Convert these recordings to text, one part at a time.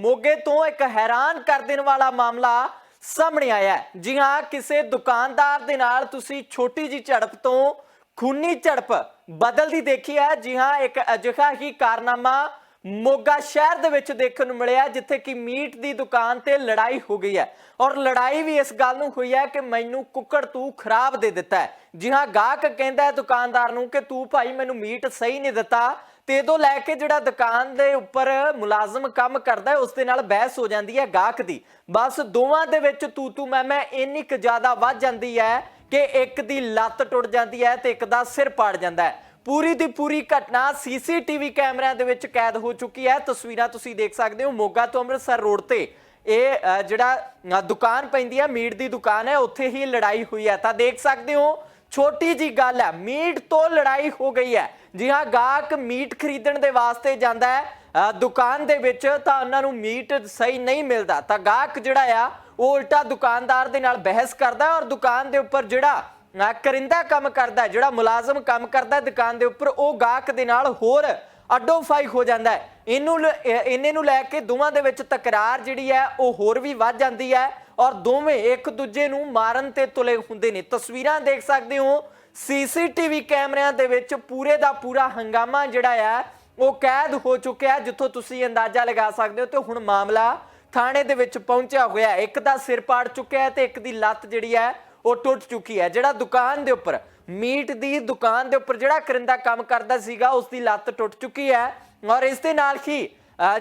ਮੋਗੇ ਤੋਂ ਇੱਕ ਹੈਰਾਨ ਕਰ ਦੇਣ ਵਾਲਾ ਮਾਮਲਾ ਸਾਹਮਣੇ ਆਇਆ ਹੈ। ਜੀ ਹਾਂ, ਕਿਸੇ ਦੁਕਾਨਦਾਰ ਦੇ ਨਾਲ ਤੁਸੀਂ ਛੋਟੀ ਜੀ ਝੜਪ ਤੋਂ ਖੂਨੀ ਝੜਪ ਬਦਲਦੀ ਦੇਖੀ ਹੈ। ਜੀ ਹਾਂ, ਇੱਕ ਅਜਿਹਾ ਹੀ ਕਾਰਨਾਮਾ ਮੋਗਾ ਸ਼ਹਿਰ ਦੇ ਵਿੱਚ ਦੇਖਣ ਨੂੰ ਮਿਲਿਆ, ਜਿੱਥੇ ਕਿ ਮੀਟ ਦੀ ਦੁਕਾਨ ਤੇ ਲੜਾਈ ਹੋ ਗਈ ਹੈ। ਔਰ ਲੜਾਈ ਵੀ ਇਸ ਗੱਲ ਨੂੰ ਹੋਈ ਹੈ ਕਿ ਮੈਨੂੰ ਕੁੱਕੜ ਤੂੰ ਖਰਾਬ ਦੇ ਦਿੱਤਾ ਹੈ। ਜੀ ਹਾਂ, ਗਾਹਕ ਕਹਿੰਦਾ ਹੈ ਦੁਕਾਨਦਾਰ ਨੂੰ ਕਿ ਤੂੰ ਭਾਈ ਮੈਨੂੰ ਮੀਟ ਸਹੀ ਨਹੀਂ ਦਿੱਤਾ। ਤੇ ਇਦੋਂ ਲੈ ਕੇ ਜਿਹੜਾ ਦੁਕਾਨ ਦੇ ਉੱਪਰ ਮੁਲਾਜ਼ਮ ਕੰਮ ਕਰਦਾ ਹੈ, ਉਸ ਦੇ ਨਾਲ ਬਹਿਸ ਹੋ ਜਾਂਦੀ ਹੈ ਗਾਹਕ ਦੀ। ਬਸ ਦੋਵਾਂ ਦੇ ਵਿੱਚ ਤੂੰ ਤੂੰ ਮੈਂ ਮੈਂ ਇੰਨੀ ਕੁ ਜ਼ਿਆਦਾ ਵੱਧ ਜਾਂਦੀ ਹੈ ਕਿ ਇੱਕ ਦੀ ਲੱਤ ਟੁੱਟ ਜਾਂਦੀ ਹੈ ਤੇ ਇੱਕ ਦਾ ਸਿਰ ਪਾੜ ਜਾਂਦਾ ਹੈ। ਪੂਰੀ ਦੀ ਪੂਰੀ ਘਟਨਾ ਸੀਸੀਟੀਵੀ ਕੈਮਰਿਆਂ ਦੇ ਵਿੱਚ ਕੈਦ ਹੋ ਚੁੱਕੀ ਹੈ। ਤਸਵੀਰਾਂ ਤੁਸੀਂ ਦੇਖ ਸਕਦੇ ਹੋ ਮੋਗਾ ਤੋਂ ਅੰਮ੍ਰਿਤਸਰ ਰੋਡ ਤੇ। ਇਹ ਜਿਹੜਾ ਦੁਕਾਨ ਪੈਂਦੀ ਹੈ, ਮੀਟ ਦੀ ਦੁਕਾਨ ਹੈ, ਉੱਥੇ ਹੀ ਲੜਾਈ ਹੋਈ ਹੈ। ਤਾਂ ਦੇਖ ਸਕਦੇ ਹੋ ਛੋਟੀ ਜੀ ਗੱਲ ਹੈ, ਮੀਟ ਤੋਂ ਲੜਾਈ ਹੋ ਗਈ ਹੈ। ਜੀ ਹਾਂ, ਗਾਹਕ ਮੀਟ ਖਰੀਦਣ ਦੇ ਵਾਸਤੇ ਜਾਂਦਾ ਹੈ ਦੁਕਾਨ ਦੇ ਵਿੱਚ ਤਾਂ ਉਹਨਾਂ ਨੂੰ ਮੀਟ ਸਹੀ ਨਹੀਂ ਮਿਲਦਾ। ਤਾਂ ਗਾਹਕ ਜਿਹੜਾ ਆ, ਉਹ ਉਲਟਾ ਦੁਕਾਨਦਾਰ ਦੇ ਨਾਲ ਬਹਿਸ ਕਰਦਾ ਔਰ ਦੁਕਾਨ ਦੇ ਉੱਪਰ ਜਿਹੜਾ ਕਰਿੰਦਾ ਕੰਮ ਕਰਦਾ ਜਿਹੜਾ ਮੁਲਾਜ਼ਮ ਕੰਮ ਕਰਦਾ ਦੁਕਾਨ ਦੇ ਉੱਪਰ ਉਹ ਗਾਹਕ ਦੇ ਨਾਲ ਹੋਰ ਅੱਡੋਫਾਈ ਹੋ ਜਾਂਦਾ ਹੈ। ਇਹਨੂੰ ਲ- ਇਹਨੇ ਨੂੰ ਲੈ ਕੇ ਦੋਵਾਂ ਦੇ ਵਿੱਚ ਤਕਰਾਰ ਜਿਹੜੀ ਹੈ, ਉਹ ਹੋਰ ਵੀ ਵੱਧ ਜਾਂਦੀ ਹੈ। ਔਰ ਦੋਵੇਂ ਇੱਕ ਦੂਜੇ ਨੂੰ ਮਾਰਨ ਤੇ ਤੁਲੇ ਹੁੰਦੇ ਨੇ। ਤਸਵੀਰਾਂ ਦੇਖ ਸਕਦੇ ਹੋ। ਸੀਸੀਟੀਵੀ ਕੈਮਰਿਆਂ ਦੇ ਵਿੱਚ ਪੂਰੇ ਦਾ ਪੂਰਾ ਹੰਗਾਮਾ ਜਿਹੜਾ ਆ, ਉਹ ਕੈਦ ਹੋ ਚੁੱਕਿਆ ਜਿੱਥੋਂ ਤੁਸੀਂ ਅੰਦਾਜ਼ਾ ਲਗਾ ਸਕਦੇ ਹੋ ਤੇ ਹੁਣ ਮਾਮਲਾ ਥਾਣੇ ਦੇ ਵਿੱਚ ਪਹੁੰਚਿਆ ਹੋਇਆ ਇੱਕ ਦਾ ਸਿਰ ਪਾੜ ਚੁੱਕਿਆ ਹੈ ਤੇ ਇੱਕ ਦੀ ਲੱਤ ਜਿਹੜੀ ਹੈ, ਉਹ ਟੁੱਟ ਚੁੱਕੀ ਹੈ। ਜਿਹੜਾ ਦੁਕਾਨ ਦੇ ਉੱਪਰ, ਮੀਟ ਦੀ ਦੁਕਾਨ ਦੇ ਉੱਪਰ ਜਿਹੜਾ ਕਰਿੰਦਾ ਕੰਮ ਕਰਦਾ ਸੀਗਾ, ਉਸ ਦੀ ਲੱਤ ਟੁੱਟ ਚੁੱਕੀ ਹੈ। ਔਰ ਇਸ ਦੇ ਨਾਲ ਹੀ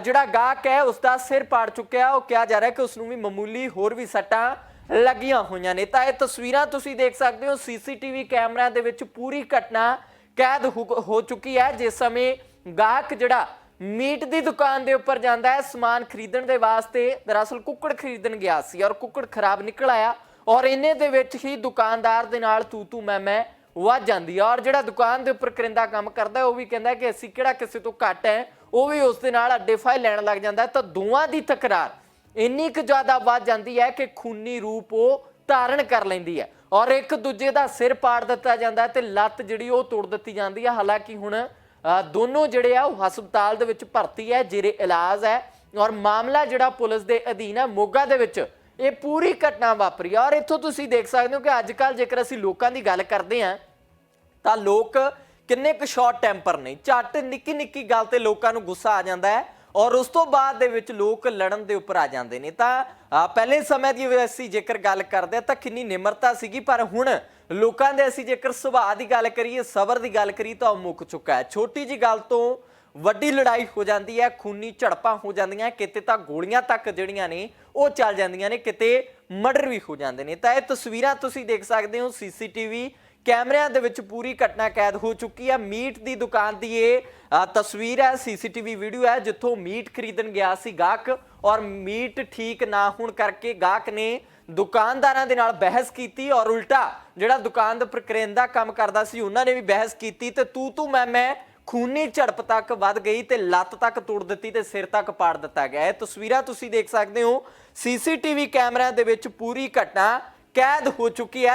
ਜਿਹੜਾ ਗਾਹਕ ਹੈ ਉਸ ਦਾ ਸਿਰ ਪਾੜ ਚੁੱਕਿਆ। ਉਹ ਕਿਹਾ ਜਾ ਰਿਹਾ ਕਿ ਉਸ ਨੂੰ ਵੀ ਮਾਮੂਲੀ ਹੋਰ ਵੀ ਸੱਟਾਂ ਲੱਗੀਆਂ ਹੋਈਆਂ ਨੇ। ਤਾਂ ਇਹ ਤਸਵੀਰਾਂ ਤੁਸੀਂ ਦੇਖ ਸਕਦੇ ਹੋ। ਸੀਸੀਟੀਵੀ ਕੈਮਰਿਆਂ ਦੇ ਵਿੱਚ ਪੂਰੀ ਘਟਨਾ ਕੈਦ ਹੋ ਚੁੱਕੀ ਹੈ। ਜਿਸ ਸਮੇਂ ਗਾਹਕ ਜਿਹੜਾ ਮੀਟ ਦੀ ਦੁਕਾਨ ਦੇ ਉੱਪਰ ਜਾਂਦਾ ਹੈ, ਸਮਾਨ ਖਰੀਦਣ ਦੇ ਵਾਸਤੇ ਦਰਅਸਲ ਕੁੱਕੜ ਖਰੀਦਣ ਗਿਆ ਸੀ ਔਰ ਕੁੱਕੜ ਖਰਾਬ ਨਿਕਲ ਆਇਆ ਔਰ ਇਹਨੇ ਦੇ ਵਿੱਚ ਹੀ ਦੁਕਾਨਦਾਰ ਦੇ ਨਾਲ ਤੂ ਤੂ ਮੈਂ ਮੈਂ ਵੱਧ ਜਾਂਦੀ ਹੈ ਔਰ ਜਿਹੜਾ ਦੁਕਾਨ ਦੇ ਉੱਪਰ ਕਰਿੰਦਾ ਕੰਮ ਕਰਦਾ ਉਹ ਵੀ ਕਹਿੰਦਾ ਕਿ ਅਸੀਂ ਕਿਹੜਾ ਕਿਸੇ ਤੋਂ ਘੱਟ ਹੈ। ਉਹ ਵੀ ਉਸ ਦੇ ਨਾਲ ਅੱਡੇ ਫਾਈ ਲੈਣ ਲੱਗ ਜਾਂਦਾ ਤਾਂ ਦੋਵਾਂ ਦੀ ਤਕਰਾਰ ਇੰਨੀ ਕੁ ਜ਼ਿਆਦਾ ਵੱਧ ਜਾਂਦੀ ਹੈ ਕਿ ਖੂਨੀ ਰੂਪ ਉਹ ਧਾਰਨ ਕਰ ਲੈਂਦੀ ਹੈ ਔਰ ਇੱਕ ਦੂਜੇ ਦਾ ਸਿਰ ਪਾੜ ਦਿੱਤਾ ਜਾਂਦਾ ਤੇ ਲੱਤ ਜਿਹੜੀ ਉਹ ਤੋੜ ਦਿੱਤੀ ਜਾਂਦੀ ਹੈ। ਹਾਲਾਂਕਿ ਹੁਣ ਅ, ਦੋਨੋਂ ਜਿਹੜੇ ਆ ਉਹ ਹਸਪਤਾਲ ਦੇ ਵਿੱਚ ਭਰਤੀ ਹੈ ਜਿਹੜੇ ਇਲਾਜ ਹੈ ਔਰ ਮਾਮਲਾ ਜਿਹੜਾ ਪੁਲਿਸ ਦੇ ਅਧੀਨ ਹੈ ਮੋਗਾ ਦੇ ਵਿੱਚ ਇਹ ਪੂਰੀ ਘਟਨਾ ਵਾਪਰੀ ਹੈ। ਔਰ ਇੱਥੋਂ ਤੁਸੀਂ ਦੇਖ ਸਕਦੇ ਹੋ ਕਿ ਅੱਜ ਕੱਲ ਜੇਕਰ ਅਸੀਂ ਲੋਕਾਂ ਦੀ ਗੱਲ ਕਰਦੇ ਹਾਂ ਤਾਂ ਲੋਕ ਕਿੰਨੇ ਕੁ ਸ਼ਾਰਟ ਟੈਂਪਰ ਨੇ। ਝੱਟ ਨਿੱਕੀ ਨਿੱਕੀ ਗੱਲ ਤੇ ਲੋਕਾਂ ਨੂੰ ਗੁੱਸਾ ਆ ਜਾਂਦਾ ਹੈ ਔਰ ਉਸ ਤੋਂ ਬਾਅਦ ਦੇ ਵਿੱਚ ਲੋਕ ਲੜਨ ਦੇ ਉੱਪਰ ਆ ਜਾਂਦੇ ਨੇ। ਤਾਂ ਪਹਿਲੇ ਸਮੇਂ ਦੀ ਅਸੀਂ ਜੇਕਰ ਗੱਲ ਕਰਦੇ ਹਾਂ ਤਾਂ ਕਿੰਨੀ ਨਿਮਰਤਾ ਸੀਗੀ, ਪਰ ਹੁਣ ਲੋਕਾਂ ਦੇ ਅਸੀਂ ਜੇਕਰ ਸੁਭਾਅ ਦੀ ਗੱਲ ਕਰੀਏ, ਸਬਰ ਦੀ ਗੱਲ ਕਰੀਏ ਤਾਂ ਉਹ ਮੁੱਕ ਚੁੱਕਾ ਹੈ। ਛੋਟੀ ਜੀ ਗੱਲ ਤੋਂ ਵੱਡੀ ਲੜਾਈ ਹੋ ਜਾਂਦੀ ਹੈ, ਖੂਨੀ ਝੜਪਾਂ ਹੋ ਜਾਂਦੀਆਂ, ਕਿਤੇ ਤਾਂ ਗੋਲੀਆਂ ਤੱਕ ਜਿਹੜੀਆਂ ਨੇ ਉਹ ਚੱਲ ਜਾਂਦੀਆਂ ਨੇ, ਕਿਤੇ ਮਰਡਰ ਵੀ ਹੋ ਜਾਂਦੇ ਨੇ। ਤਾਂ ਇਹ ਤਸਵੀਰਾਂ ਤੁਸੀਂ ਦੇਖ ਸਕਦੇ ਹੋ, ਸੀਸੀਟੀਵੀ ਕੈਮਰਿਆਂ ਦੇ ਵਿੱਚ ਪੂਰੀ ਘਟਨਾ ਕੈਦ ਹੋ ਚੁੱਕੀ ਹੈ। ਮੀਟ ਦੀ ਦੁਕਾਨ ਦੀ ਇਹ ਤਸਵੀਰ ਹੈ, ਸੀਸੀਟੀਵੀ ਵੀਡੀਓ ਹੈ, ਜਿੱਥੋਂ ਮੀਟ ਖਰੀਦਣ ਗਿਆ ਸੀ ਗਾਹਕ ਔਰ ਮੀਟ ਠੀਕ ਨਾ ਹੋਣ ਕਰਕੇ ਗਾਹਕ ਨੇ ਦੁਕਾਨਦਾਰਾਂ ਦੇ ਨਾਲ ਬਹਿਸ ਕੀਤੀ ਔਰ ਉਲਟਾ ਜਿਹੜਾ ਦੁਕਾਨ ਦੇ ਉੱਪਰ ਕੰਮ ਕਰਦਾ ਸੀ, ਉਹਨਾਂ ਨੇ ਵੀ ਬਹਿਸ ਕੀਤੀ ਤੇ ਤੂੰ ਤੂੰ ਮੈਂ ਮੈਂ ਖੂਨੀ ਝੜਪ ਤੱਕ ਵੱਧ ਗਈ ਤੇ ਲੱਤ ਤੱਕ ਤੋੜ ਦਿੱਤੀ ਤੇ ਸਿਰ ਤੱਕ ਪਾੜ ਦਿੱਤਾ ਗਿਆ। ਇਹ ਤਸਵੀਰਾਂ ਤੁਸੀਂ ਦੇਖ ਸਕਦੇ ਹੋ। ਸੀਸੀਟੀਵੀ ਕੈਮਰਿਆਂ ਦੇ ਵਿੱਚ ਪੂਰੀ ਘਟਨਾ ਕੈਦ ਹੋ ਚੁੱਕੀ ਹੈ।